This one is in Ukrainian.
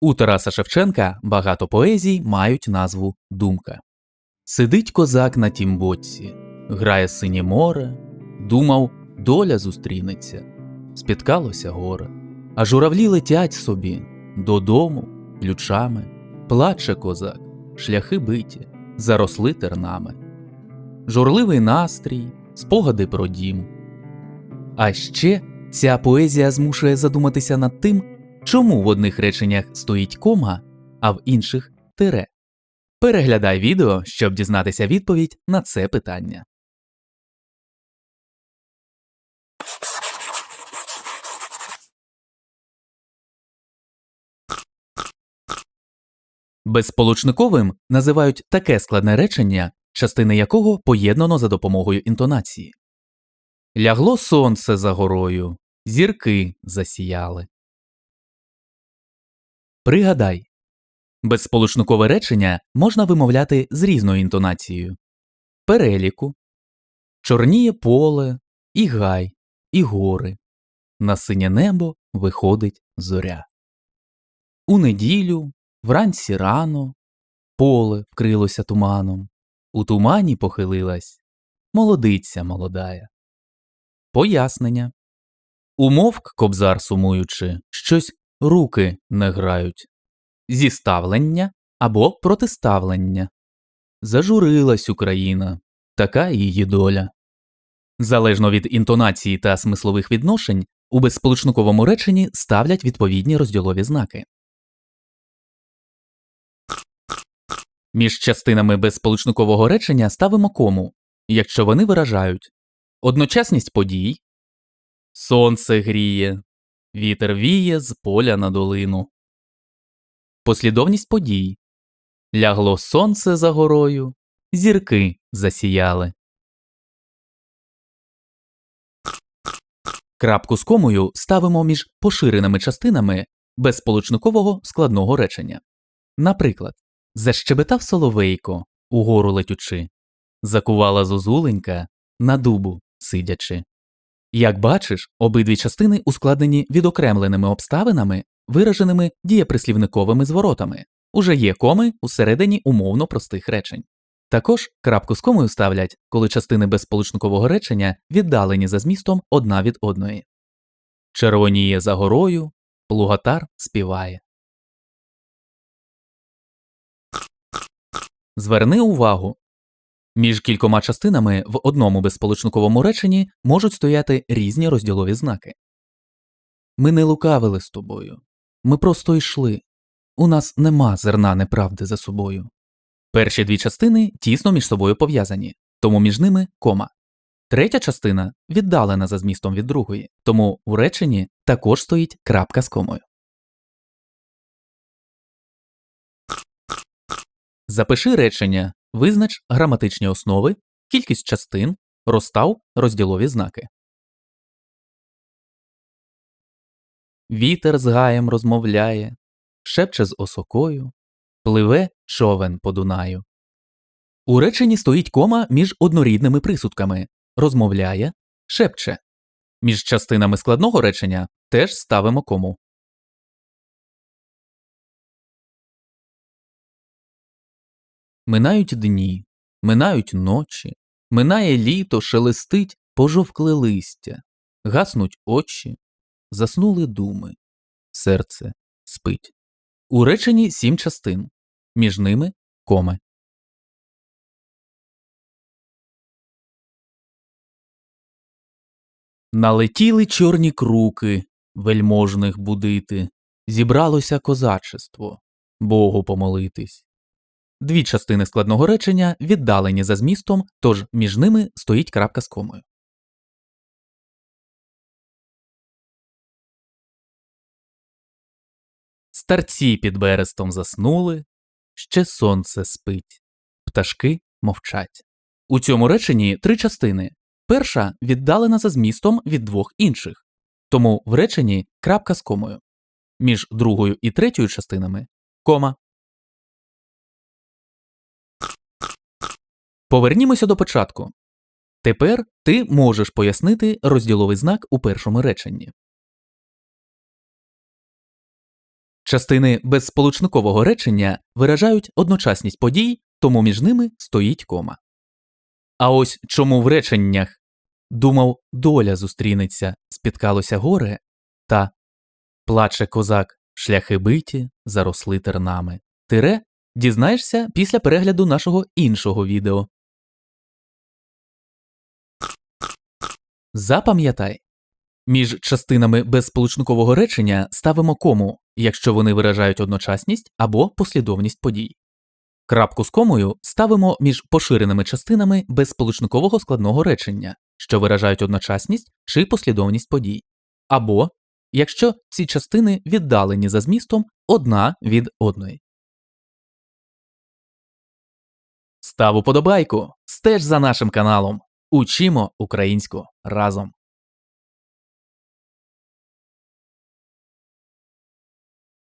У Тараса Шевченка багато поезій мають назву Думка. Сидить козак на тім боці, грає синє море, думав, доля зустрінеться, спіткалося горе. А журавлі летять собі додому ключами, плаче козак, шляхи биті, заросли тернами. Журливий настрій, спогади про дім. А ще ця поезія змушує задуматися над тим, чому в одних реченнях стоїть кома, а в інших тире. Переглядай відео, щоб дізнатися відповідь на це питання. Безсполучниковим називають таке складне речення, частини якого поєднано за допомогою інтонації. Лягло сонце за горою, зірки засіяли. Пригадай. Безсполучникове речення можна вимовляти з різною інтонацією. Переліку. Чорніє поле, і гай, і гори. На синє небо виходить зоря. У неділю, вранці рано, поле вкрилося туманом. У тумані похилилась молодиця молодая. Пояснення. Умовк кобзар сумуючи, щось руки не грають. Зіставлення або протиставлення. Зажурилась Україна, така її доля. Залежно від інтонації та смислових відношень, у безсполучниковому реченні ставлять відповідні розділові знаки. Між частинами безсполучникового речення ставимо кому, якщо вони виражають одночасність подій, сонце гріє, вітер віє з поля на долину, послідовність подій лягло сонце за горою, зірки засіяли. Крапку з комою ставимо між поширеними частинами безсполучникового складного речення. Наприклад, защебетав соловейко, угору летючи, закувала зозуленька на дубу сидячи. Як бачиш, обидві частини ускладнені відокремленими обставинами, вираженими дієприслівниковими зворотами, уже є коми усередині умовно простих речень. Також крапку з комою ставлять, коли частини безсполучникового речення віддалені за змістом одна від одної. Червоніє за горою, плугатар співає. Зверни увагу. Між кількома частинами в одному безсполучниковому реченні можуть стояти різні розділові знаки. Ми не лукавили з тобою. Ми просто йшли. У нас нема зерна неправди за собою. Перші дві частини тісно між собою пов'язані, тому між ними кома. Третя частина віддалена за змістом від другої, тому у реченні також стоїть крапка з комою. Запиши речення, визнач граматичні основи, кількість частин, розстав розділові знаки. Вітер з гаєм розмовляє, шепче з осокою, пливе човен по Дунаю. У реченні стоїть кома між однорідними присудками розмовляє, шепче. Між частинами складного речення теж ставимо кому. Минають дні, минають ночі, минає літо, шелестить пожовкле листя, гаснуть очі, заснули думи, серце спить. У реченні сім частин, між ними коми. Налетіли чорні круки вельможних будити, зібралося козачество, Богу помолитись. Дві частини складного речення віддалені за змістом, тож між ними стоїть крапка з комою. Старці під берестом заснули, ще сонце спить, пташки мовчать. У цьому реченні три частини. Перша віддалена за змістом від двох інших, тому в реченні крапка з комою. Між другою і третьою частинами кома. Повернімося до початку. Тепер ти можеш пояснити розділовий знак у першому реченні. Частини безсполучникового речення виражають одночасність подій, тому між ними стоїть кома. А ось чому в реченнях думав, доля зустрінеться, спіткалося горе, та плаче козак, шляхи биті, заросли тернами. Тире дізнаєшся після перегляду нашого іншого відео. Запам'ятай, між частинами безсполучникового речення ставимо кому, якщо вони виражають одночасність або послідовність подій. Крапку з комою ставимо між поширеними частинами безсполучникового складного речення, що виражають одночасність чи послідовність подій, або якщо ці частини віддалені за змістом одна від одної. Став уподобайку, стеж за нашим каналом. Учимо українську разом.